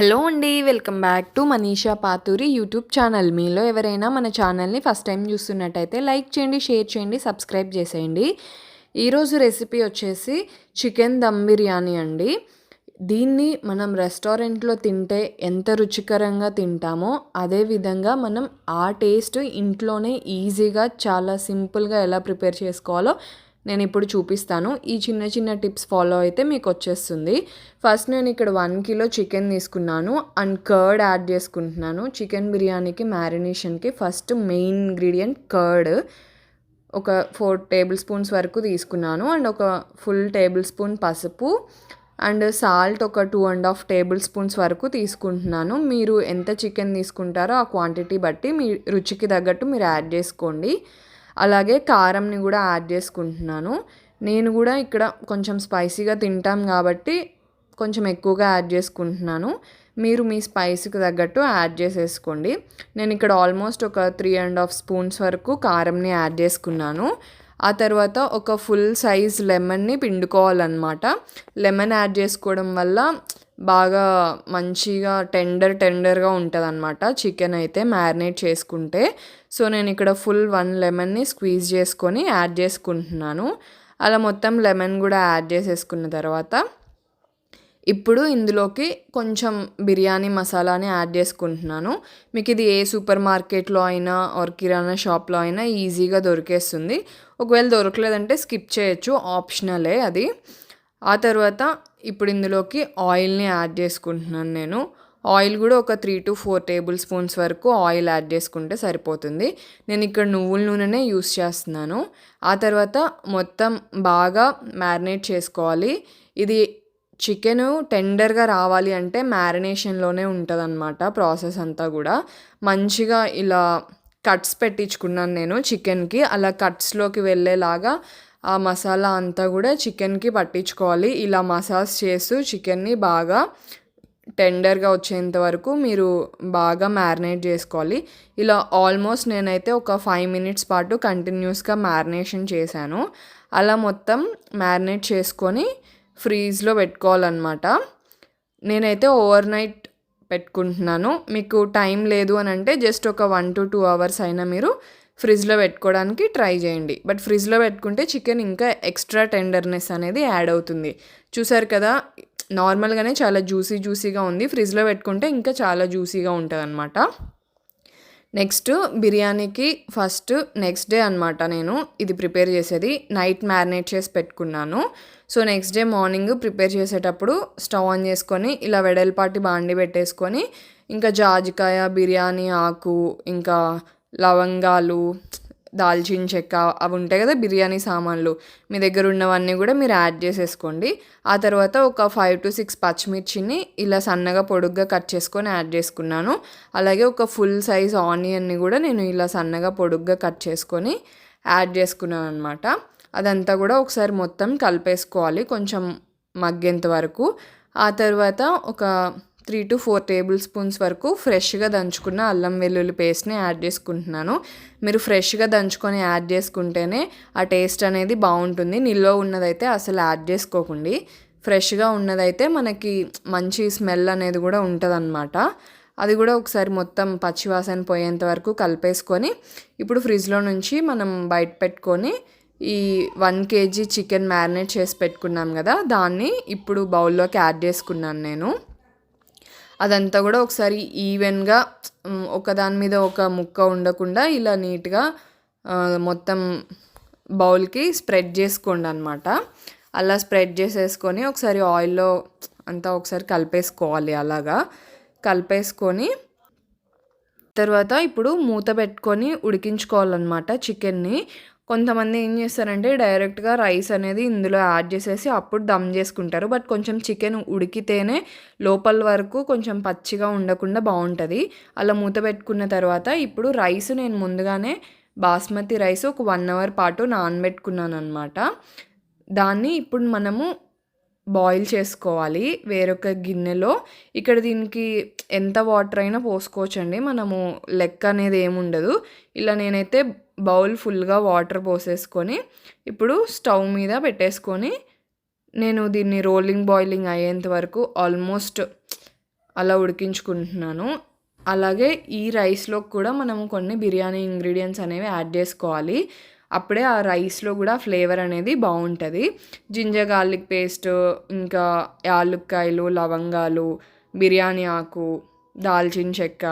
Hello అండి welcome back to Manisha Paturi YouTube channel. మీలో ఎవరైనా మన ఛానల్ని ఫస్ట్ టైం చూస్తున్నట్టయితే లైక్ చేయండి షేర్ చేయండి సబ్స్క్రైబ్ చేసేయండి. ఈరోజు రెసిపీ వచ్చేసి చికెన్ దమ్ బిర్యానీ అండి. దీన్ని మనం రెస్టారెంట్లో తింటే ఎంత రుచికరంగా తింటామో అదే విధంగా మనం ఆ టేస్ట్ ఇంట్లోనే ఈజీగా చాలా సింపుల్గా ఎలా ప్రిపేర్ చేసుకోవాలో నేను ఇప్పుడు చూపిస్తాను. ఈ చిన్న చిన్న టిప్స్ ఫాలో అయితే మీకు వచ్చేస్తుంది ఫస్ట్ నేను ఇక్కడ వన్ కిలో చికెన్ తీసుకున్నాను. అండ్ కర్డ్ యాడ్ చేసుకుంటున్నాను. చికెన్ బిర్యానీకి మ్యారినేషన్కి ఫస్ట్ మెయిన్ ఇంగ్రీడియంట్ కర్డ్. ఒక ఫోర్ టేబుల్ స్పూన్స్ వరకు తీసుకున్నాను. అండ్ ఒక ఫుల్ టేబుల్ స్పూన్ పసుపు. అండ్ సాల్ట్ ఒక two and half table spoons వరకు తీసుకుంటున్నాను. మీరు ఎంత చికెన్ తీసుకుంటారో ఆ క్వాంటిటీ బట్టి మీ రుచికి తగ్గట్టు మీరు యాడ్ చేసుకోండి. అలాగే కారంని కూడా యాడ్ చేసుకుంటున్నాను. నేను కూడా ఇక్కడ కొంచెం స్పైసీగా తింటాం కాబట్టి కొంచెం ఎక్కువగా యాడ్ చేసుకుంటున్నాను. మీరు మీ స్పైస్కి తగ్గట్టు యాడ్ చేసేసుకోండి. నేను ఇక్కడ ఆల్మోస్ట్ ఒక త్రీ అండ్ హాఫ్ స్పూన్స్ వరకు కారంని యాడ్ చేసుకున్నాను. ఆ తర్వాత ఒక ఫుల్ సైజ్ లెమన్ని పిండుకోవాలన్నమాట. లెమన్ యాడ్ చేసుకోవడం వల్ల బాగా మంచిగా టెండర్ టెండర్గా ఉంటుంది అనమాట చికెన్ అయితే మ్యారినేట్ చేసుకుంటే. సో నేను ఇక్కడ ఫుల్ వన్ లెమన్ని స్క్వీజ్ చేసుకొని యాడ్ చేసుకుంటున్నాను. అలా మొత్తం లెమన్ కూడా యాడ్ చేసేసుకున్న తర్వాత ఇప్పుడు ఇందులోకి కొంచెం బిర్యానీ మసాలాని యాడ్ చేసుకుంటున్నాను. మీకు ఇది ఏ సూపర్ మార్కెట్లో అయినా ఆర్ కిరాణా షాప్లో అయినా ఈజీగా దొరికేస్తుంది. ఒకవేళ దొరకలేదంటే స్కిప్ చేయొచ్చు ఆప్షనలే అది. ఆ తర్వాత ఇప్పుడు ఇందులోకి ఆయిల్ని యాడ్ చేసుకుంటున్నాను నేను. ఆయిల్ కూడా ఒక three to four table spoons వరకు ఆయిల్ యాడ్ చేసుకుంటే సరిపోతుంది. నేను ఇక్కడ నువ్వుల నూనెనే యూస్ చేస్తున్నాను. ఆ తర్వాత మొత్తం బాగా మ్యారినేట్ చేసుకోవాలి. ఇది చికెను టెండర్గా రావాలి అంటే మ్యారినేషన్లోనే ఉంటుంది అనమాట ప్రాసెస్ అంతా కూడా. మంచిగా ఇలా కట్స్ పెట్టించుకున్నాను నేను చికెన్కి. అలా కట్స్లోకి వెళ్ళేలాగా ఆ మసాలా అంతా కూడా చికెన్కి పట్టించుకోవాలి. ఇలా మసాజ్ చేస్తూ చికెన్ని బాగా టెండర్గా వచ్చేంత వరకు మీరు బాగా మ్యారినేట్ చేసుకోవాలి. ఇలా ఆల్మోస్ట్ నేనైతే ఒక ఫైవ్ మినిట్స్ పాటు కంటిన్యూస్గా మ్యారినేషన్ చేశాను. అలా మొత్తం మ్యారినేట్ చేసుకొని ఫ్రీజ్లో పెట్టుకోవాలన్నమాట. నేనైతే ఓవర్ నైట్ పెట్టుకుంటున్నాను. మీకు టైం లేదు అని అంటే జస్ట్ ఒక వన్ టు టూ అవర్స్ అయినా మీరు ఫ్రిడ్జ్లో పెట్టుకోవడానికి ట్రై చేయండి. బట్ ఫ్రిడ్జ్లో పెట్టుకుంటే చికెన్ ఇంకా ఎక్స్ట్రా టెండర్నెస్ అనేది యాడ్ అవుతుంది. చూసారు కదా నార్మల్గానే చాలా జ్యూసీ జ్యూసీగా ఉంది. ఫ్రిడ్జ్లో పెట్టుకుంటే ఇంకా చాలా జ్యూసీగా ఉంటుంది అనమాట నెక్స్ట్ బిర్యానీకి ఫస్ట్ నెక్స్ట్ డే అనమాట నేను ఇది ప్రిపేర్ చేసేది. నైట్ మ్యారినేట్ చేసి పెట్టుకున్నాను. So next day morning prepare చేసేటప్పుడు స్టవ్ ఆన్ చేసుకొని ఇలా వెడల్పాటి బాండి పెట్టేసుకొని ఇంకా జాజికాయ బిర్యానీ ఆకు ఇంకా లవంగాలు దాల్చిన చెక్క అవి ఉంటాయి కదా బిర్యానీ సామాన్లు. మీ దగ్గర ఉన్నవన్నీ కూడా మీరు యాడ్ చేసేసుకోండి. ఆ తర్వాత ఒక ఫైవ్ టు సిక్స్ పచ్చిమిర్చిని ఇలా సన్నగా పొడుగ్గా కట్ చేసుకొని యాడ్ చేసుకున్నాను. అలాగే ఒక ఫుల్ సైజ్ ఆనియన్ని కూడా నేను ఇలా సన్నగా పొడుగ్గా కట్ చేసుకొని యాడ్ చేసుకున్నాను అనమాట అదంతా కూడా ఒకసారి మొత్తం కలిపేసుకోవాలి కొంచెం మగ్గేంత వరకు. ఆ తర్వాత ఒక three to four table spoons వరకు ఫ్రెష్గా దంచుకున్న అల్లం వెల్లుల్లి పేస్ట్ని యాడ్ చేసుకుంటున్నాను. మీరు ఫ్రెష్గా దంచుకొని యాడ్ చేసుకుంటేనే ఆ టేస్ట్ అనేది బాగుంటుంది. నిల్వ ఉన్నదైతే అసలు యాడ్ చేసుకోకండి. ఫ్రెష్గా ఉన్నదైతే మనకి మంచి స్మెల్ అనేది కూడా ఉంటుందన్నమాట. అది కూడా ఒకసారి మొత్తం పచ్చివాసన పోయేంత వరకు కలిపేసుకొని ఇప్పుడు ఫ్రిడ్జ్లో నుంచి మనం బయట పెట్టుకొని ఈ వన్ కేజీ చికెన్ మ్యారినేట్ చేసి పెట్టుకున్నాం కదా దాన్ని ఇప్పుడు బౌల్లోకి యాడ్ చేసుకున్నాను నేను. అదంతా కూడా ఒకసారి ఈవెన్గా ఒకదాని మీద ఒక ముక్క ఉండకుండా ఇలా నీట్గా మొత్తం బౌల్కి స్ప్రెడ్ చేసుకోండి అనమాట అలా స్ప్రెడ్ చేసేసుకొని ఒకసారి ఆయిల్లో అంతా ఒకసారి కలిపేసుకోవాలి అలాగా. కలిపేసుకొని తర్వాత ఇప్పుడు మూత పెట్టుకొని ఉడికించుకోవాలన్నమాట చికెన్ని. కొంతమంది ఏం చేస్తారంటే డైరెక్ట్గా రైస్ అనేది ఇందులో యాడ్ చేసేసి అప్పుడు దమ్ చేసుకుంటారు. బట్ కొంచెం చికెన్ ఉడికితేనే లోపల వరకు కొంచెం పచ్చిగా ఉండకుండా బాగుంటుంది. అలా మూత పెట్టుకున్న తర్వాత ఇప్పుడు రైస్ నేను ముందుగానే బాస్మతి రైస్ ఒక వన్ అవర్ పాటు నానబెట్టుకున్నాను అనమాట దాన్ని ఇప్పుడు మనము బాయిల్ చేసుకోవాలి వేరొక గిన్నెలో. ఇక్కడ దీనికి ఎంత వాటర్ అయినా పోసుకోవచ్చండి. మనము లెక్క అనేది ఏముండదు. ఇలా నేనైతే బౌల్ ఫుల్గా వాటర్ పోసేసుకొని ఇప్పుడు స్టవ్ మీద పెట్టేసుకొని నేను దీన్ని రోలింగ్ బాయిలింగ్ అయ్యేంత వరకు ఆల్మోస్ట్ అలా ఉడికించుకుంటున్నాను. అలాగే ఈ రైస్లో కూడా మనము కొన్ని బిర్యానీ ఇంగ్రీడియంట్స్ అనేవి యాడ్ చేసుకోవాలి. అప్పుడే ఆ రైస్లో కూడా ఫ్లేవర్ అనేది బాగుంటుంది. జింజర్ గార్లిక్ పేస్ట్ ఇంకా యాలుక్కాయలు లవంగాలు బిర్యానీ ఆకు దాల్చిన చెక్క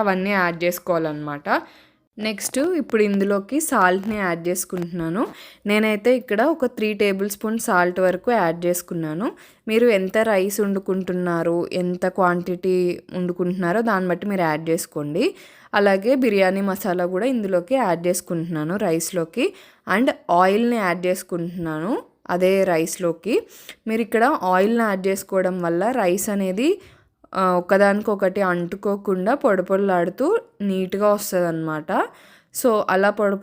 అవన్నీ యాడ్ చేసుకోవాలన్నమాట. నెక్స్ట్ ఇప్పుడు ఇందులోకి సాల్ట్ని యాడ్ చేసుకుంటున్నాను. నేనైతే ఇక్కడ ఒక త్రీ టేబుల్ స్పూన్ సాల్ట్ వరకు యాడ్ చేసుకున్నాను. మీరు ఎంత రైస్ వండుకుంటున్నారు ఎంత క్వాంటిటీ వండుకుంటున్నారో దాన్ని బట్టి మీరు యాడ్ చేసుకోండి. అలాగే బిర్యానీ మసాలా కూడా ఇందులోకి యాడ్ చేసుకుంటున్నాను రైస్లోకి. అండ్ ఆయిల్ని యాడ్ చేసుకుంటున్నాను అదే రైస్లోకి. మీరు ఇక్కడ ఆయిల్ని యాడ్ చేసుకోవడం వల్ల రైస్ అనేది ఒకదానికొకటి అంటుకోకుండా పొడి నీట్గా వస్తుంది అనమాట సో అలా పొడి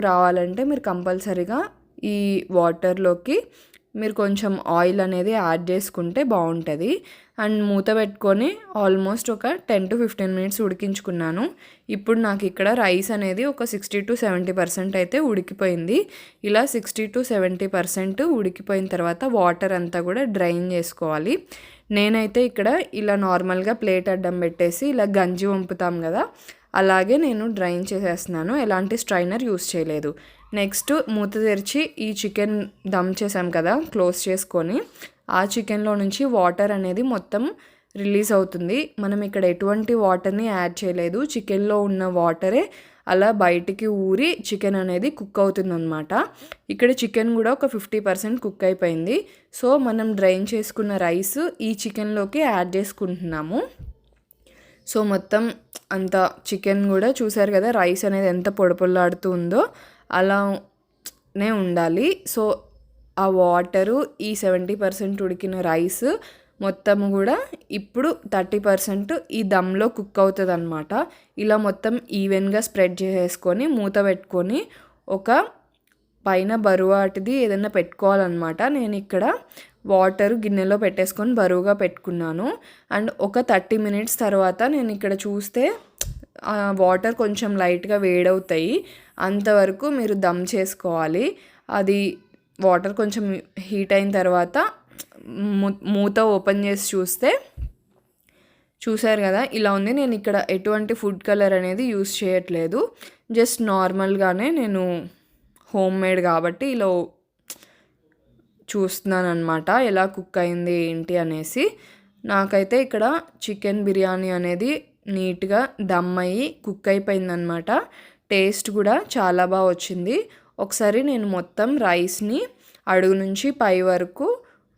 రావాలంటే మీరు కంపల్సరీగా ఈ వాటర్లోకి మీరు కొంచెం ఆయిల్ అనేది యాడ్ చేసుకుంటే బాగుంటుంది అండ్ మూత పెట్టుకొని ఆల్మోస్ట్ ఒక టెన్ టు ఫిఫ్టీన్ మినిట్స్ ఉడికించుకున్నాను. ఇప్పుడు నాకు ఇక్కడ రైస్ అనేది ఒక సిక్స్టీ టు సెవెంటీ పర్సెంట్ అయితే ఉడికిపోయింది. ఇలా సిక్స్టీ టు సెవెంటీ పర్సెంట్ ఉడికిపోయిన తర్వాత వాటర్ అంతా కూడా డ్రైన్ చేసుకోవాలి. నేనైతే ఇక్కడ ఇలా నార్మల్గా ప్లేట్ అడ్డం పెట్టేసి ఇలా గంజి వంపుతాం కదా అలాగే నేను డ్రైన్ చేసేస్తున్నాను. ఎలాంటి స్ట్రైనర్ యూస్ చేయలేదు. నెక్స్ట్ మూత తెరిచి ఈ చికెన్ దమ్ చేసాం కదా క్లోజ్ చేసుకొని ఆ చికెన్లో నుంచి వాటర్ అనేది మొత్తం రిలీజ్ అవుతుంది. మనం ఇక్కడ ఎటువంటి వాటర్ని యాడ్ చేయలేదు. చికెన్లో ఉన్న వాటరే అలా బయటికి ఊరి చికెన్ అనేది కుక్ అవుతుందన్నమాట. ఇక్కడ చికెన్ కూడా ఒక ఫిఫ్టీ పర్సెంట్ కుక్ అయిపోయింది. సో మనం డ్రైన్ చేసుకున్న రైస్ ఈ చికెన్లోకి యాడ్ చేసుకుంటున్నాము. సో మొత్తం అంత చికెన్ కూడా చూసారు కదా రైస్ అనేది ఎంత పొడపొల్లాడుతూ ఉందో అలానే ఉండాలి. సో ఆ వాటరు ఈ సెవెంటీ పర్సెంట్ ఉడికిన రైస్ మొత్తం కూడా ఇప్పుడు థర్టీ పర్సెంట్ ఈ దమ్లో కుక్ అవుతుంది అనమాట ఇలా మొత్తం ఈవెన్గా స్ప్రెడ్ చేసేసుకొని మూత పెట్టుకొని ఒక పైన బరువాటిది ఏదైనా పెట్టుకోవాలన్నమాట. నేను ఇక్కడ వాటర్ గిన్నెలో పెట్టేసుకొని బరువుగా పెట్టుకున్నాను. అండ్ ఒక థర్టీ మినిట్స్ తర్వాత నేను ఇక్కడ చూస్తే వాటర్ కొంచెం లైట్గా వేడవుతాయి. అంతవరకు మీరు దమ్ చేసుకోవాలి. అది వాటర్ కొంచెం హీట్ అయిన తర్వాత మూత ఓపెన్ చేసి చూస్తే చూశారు కదా ఇలా ఉంది. నేను ఇక్కడ ఎటువంటి ఫుడ్ కలర్ అనేది యూస్ చేయట్లేదు. జస్ట్ నార్మల్గానే నేను హోమ్ మేడ్ కాబట్టి ఇలా చూస్తున్నాను అనమాట ఎలా కుక్ అయింది ఏంటి అనేసి. నాకైతే ఇక్కడ చికెన్ బిర్యానీ అనేది నీట్గా దమ్ అయ్యి కుక్ అయిపోయిందనమాట టేస్ట్ కూడా చాలా బాగా వచ్చింది. ఒకసారి నేను మొత్తం రైస్ని అడుగు నుంచి పై వరకు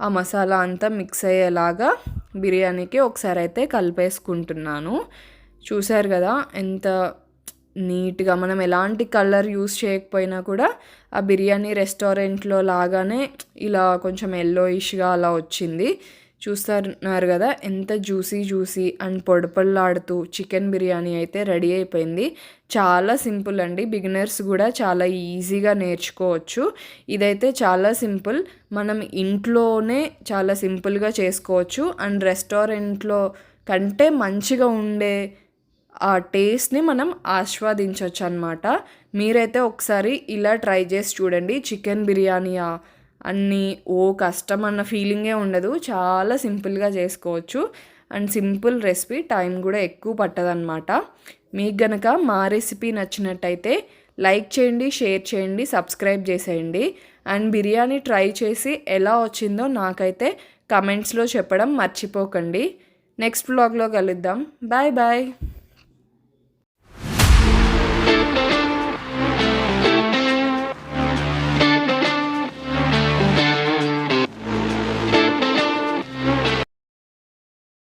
ఆ మసాలా అంతా మిక్స్ అయ్యేలాగా బిర్యానీకి ఒకసారి అయితే కలిపేసుకుంటున్నాను. చూశారు కదా ఎంత నీట్గా మనం ఎలాంటి కలర్ యూస్ చేయకపోయినా కూడా ఆ బిర్యానీ రెస్టారెంట్లో లాగానే ఇలా కొంచెం ఎల్లోయిష్గా అలా వచ్చింది. చూస్తున్నారు కదా ఎంత జ్యూసీ జ్యూసీ అండ్ పొడపళ్ళాడుతూ చికెన్ బిర్యానీ అయితే రెడీ అయిపోయింది. చాలా సింపుల్ అండి. బిగినర్స్ కూడా చాలా ఈజీగా నేర్చుకోవచ్చు. ఇదైతే చాలా సింపుల్. మనం ఇంట్లోనే చాలా సింపుల్గా చేసుకోవచ్చు. అండ్ రెస్టారెంట్లో కంటే మంచిగా ఉండే ఆ టేస్ట్ని మనం ఆస్వాదించవచ్చు అనమాట మీరైతే ఒకసారి ఇలా ట్రై చేసి చూడండి. చికెన్ బిర్యానీ అన్నీ ఓ కష్టం అన్న ఫీలింగే ఉండదు. చాలా సింపుల్గా చేసుకోవచ్చు. అండ్ సింపుల్ రెసిపీ టైం కూడా ఎక్కువ పట్టదనమాట మీకు గనక మా రెసిపీ నచ్చినట్టయితే లైక్ చేయండి షేర్ చేయండి సబ్స్క్రైబ్ చేసేయండి. అండ్ బిర్యానీ ట్రై చేసి ఎలా వచ్చిందో నాకైతే కమెంట్స్లో చెప్పడం మర్చిపోకండి. నెక్స్ట్ బ్లాగ్లో కలుద్దాం. Bye bye